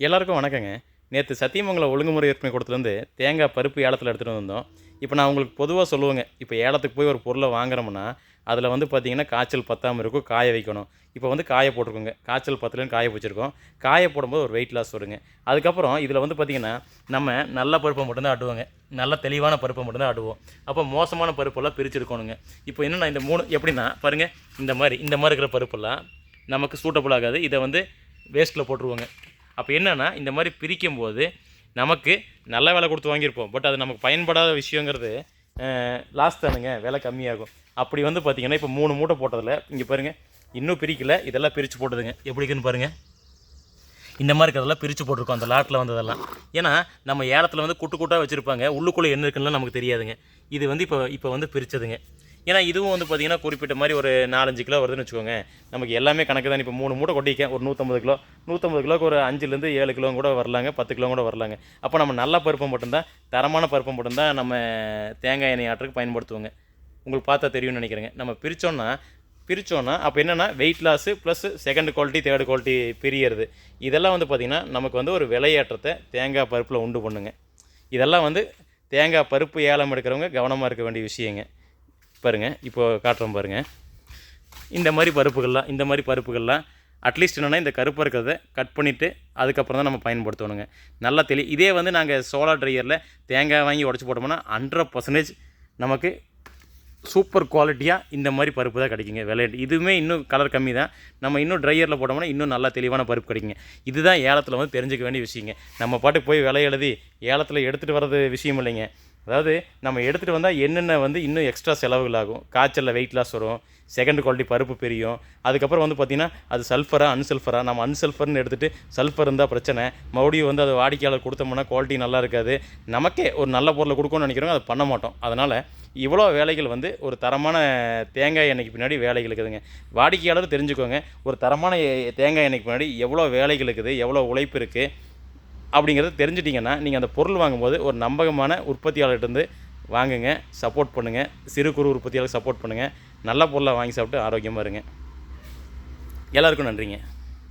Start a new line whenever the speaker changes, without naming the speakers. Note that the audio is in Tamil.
எல்லாருக்கும் வணக்கங்க. நேற்று சத்தியமங்கலம் ஒழுங்குமுறை விற்பனை கொடுத்துலேருந்து தேங்காய் பருப்பு ஏலத்தில் எடுத்துகிட்டு வந்தோம் இப்போ நான் உங்களுக்கு பொதுவாக சொல்லுவேங்க. இப்போ ஏலத்துக்கு போய் ஒரு பொருளை வாங்குறோம்னா அதில் வந்து பார்த்தீங்கன்னா காய்ச்சல் பத்தாமல் இருக்கும் காய வைக்கணும். இப்போ வந்து காய போட்டிருக்கோங்க. காய்ச்சல் பத்தலன்னு காய வச்சுருக்கோம். காய போடும்போது ஒரு வெயிட் லாஸ் வருங்க. அதுக்கப்புறம் இதில் வந்து பார்த்திங்கன்னா நம்ம நல்ல பருப்பை மட்டும்தான் ஆடுவோங்க நல்ல தெளிவான பருப்பை மட்டும்தான் ஆடுவோம் அப்போ மோசமான பருப்பெல்லாம் பிரிச்சிருக்கணுங்க. இப்போ என்னென்னா இந்த மூணு எப்படின்னா பாருங்கள் இந்த மாதிரி இந்த மாதிரி இருக்கிற பருப்பெல்லாம் நமக்கு சூட்டபுள் ஆகாது. இதை வந்து வேஸ்ட்டில் போட்டுருவோங்க. அப்போ என்னென்னா இந்த மாதிரி பிரிக்கும் போது நமக்கு நல்ல விலை கொடுத்து வாங்கியிருப்போம். பட் அது நமக்கு பயன்படாத விஷயங்கிறது லாஸ் தானுங்க. விலை கம்மியாகும். அப்படி வந்து பார்த்திங்கன்னா இப்போ மூணு மூட்டை போட்டதில் இங்கே பாருங்கள் இன்னும் பிரிக்கல. இதெல்லாம் பிரித்து போட்டதுங்க. எப்படி இருக்குன்னு பாருங்கள் இந்த மாதிரி இருக்கிறதெல்லாம் பிரித்து போட்டிருக்கோம் அந்த லாட்டில் வந்ததெல்லாம். ஏன்னா நம்ம ஏலத்தில் வந்து குட்டு குட்டாக வச்சுருப்பாங்க. உள்ளுக்குள்ளே என்ன இருக்குன்னு நமக்கு தெரியாதுங்க. இது வந்து இப்போ இப்போ வந்து பிரித்ததுங்க ஏன்னா இதுவும் வந்து பார்த்திங்கன்னா குறிப்பிட்ட மாதிரி ஒரு நாலஞ்சு கிலோ வருதுன்னு வச்சுக்கோங்க. நமக்கு எல்லாமே கணக்கு தான். இப்போ மூணு மூட்டை கொட்டிக்கேன் ஒரு நூற்றம்பது கிலோ. நூற்றம்பது கிலோக்கு ஒரு அஞ்சுலேருந்து ஏழு கிலோ கூட வரலாங்க. பத்து கிலோ கூட வரலாங்க. அப்போ நம்ம நல்ல பருப்பை மட்டும்தான் தரமான பருப்பை மட்டும்தான் நம்ம தேங்காய் எண்ணெய் ஆட்டுறதுக்கு பயன்படுத்துவோங்க. உங்களுக்கு பார்த்தா தெரியும்னு நினைக்கிறேங்க. நம்ம பிரித்தோன்னா பிரித்தோன்னா அப்போ என்னென்னா weight loss plus second quality third quality பிரியறது. இதெல்லாம் வந்து பார்த்திங்கன்னா நமக்கு வந்து ஒரு விலையேற்றத்தை தேங்காய் பருப்பில் உண்டு பண்ணுங்க. இதெல்லாம் வந்து தேங்காய் பருப்பு ஏலம் எடுக்கிறவங்க கவனமாக இருக்க வேண்டிய விஷயங்க. பாருங்கள் இப்போது காட்டுறோம் பாருங்கள் இந்த மாதிரி பருப்புகள்லாம் இந்த மாதிரி பருப்புகள்லாம் அட்லீஸ்ட் என்னென்னா இந்த கருப்பாக இருக்கிறத கட் பண்ணிவிட்டு அதுக்கப்புறம் தான் நம்ம பயன்படுத்தணுங்க. நல்லா தெளி இதே வந்து நாங்கள் சோலார் ட்ரையரில் தேங்காய் வாங்கி உடச்சி போட்டோம்னா ஹண்ட்ரட் பர்சன்டேஜ் நமக்கு சூப்பர் குவாலிட்டியாக இந்த மாதிரி பருப்பு தான் கிடைக்குங்க. விளையாட்டு இதுவுமே இன்னும் கலர் கம்மி தான். நம்ம இன்னும் ட்ரையரில் போட்டோம்னா இன்னும் நல்லா தெளிவான பருப்பு கிடைக்குங்க. இதுதான் ஏலத்தில் வந்து தெரிஞ்சுக்க வேண்டிய விஷயங்க. நம்ம பாட்டுக்கு போய் விலை எழுதி ஏலத்தில் எடுத்துகிட்டு வர்றது விஷயம் இல்லைங்க. அதாவது நம்ம எடுத்துகிட்டு வந்தால் என்னென்ன வந்து இன்னும் எக்ஸ்ட்ரா செலவுகள் ஆகும் காய்ச்சலில் வெயிட் லாஸ் வரும் செகண்ட் குவாலிட்டி பருப்பு பெரியும் அதுக்கப்புறம் வந்து பார்த்திங்கன்னா அது சல்ஃபராக அன்சல்ஃபராக நம்ம அன்சல்ஃபர்னு எடுத்துகிட்டு சல்ஃபர் இருந்தால் பிரச்சனை. மறுபடியும் வந்து அது வாடிக்கையாளர் கொடுத்தோம்னா குவாலிட்டி நல்லா இருக்காது. நமக்கே ஒரு நல்ல பொருளை கொடுக்கணும்னு நினைக்கிறோங்க அதை பண்ண மாட்டோம். அதனால் இவ்வளோ வேலைகள் வந்து ஒரு தரமான தேங்காய் எண்ணெய்க்கு பின்னாடி வேலைகள் இருக்குதுங்க. வாடிக்கையாளர் தெரிஞ்சுக்கோங்க ஒரு தரமான தேங்காய் எண்ணெய்க்கு பின்னாடி எவ்வளோ வேலைகள் இருக்குது எவ்வளோ உழைப்பு இருக்குது அப்படிங்கிறத தெரிஞ்சிட்டிங்கன்னா நீங்கள் அந்த பொருள் வாங்கும்போது ஒரு நம்பகமான உற்பத்தியாளர்கிட்டருந்து வாங்குங்க சப்போர்ட் பண்ணுங்கள் சிறு குறு உற்பத்தியாளர் சப்போர்ட் பண்ணுங்கள் நல்ல பொருளை வாங்கி சாப்பிட்டு ஆரோக்கியமாக இருங்க. எல்லாருக்கும் நன்றிங்க.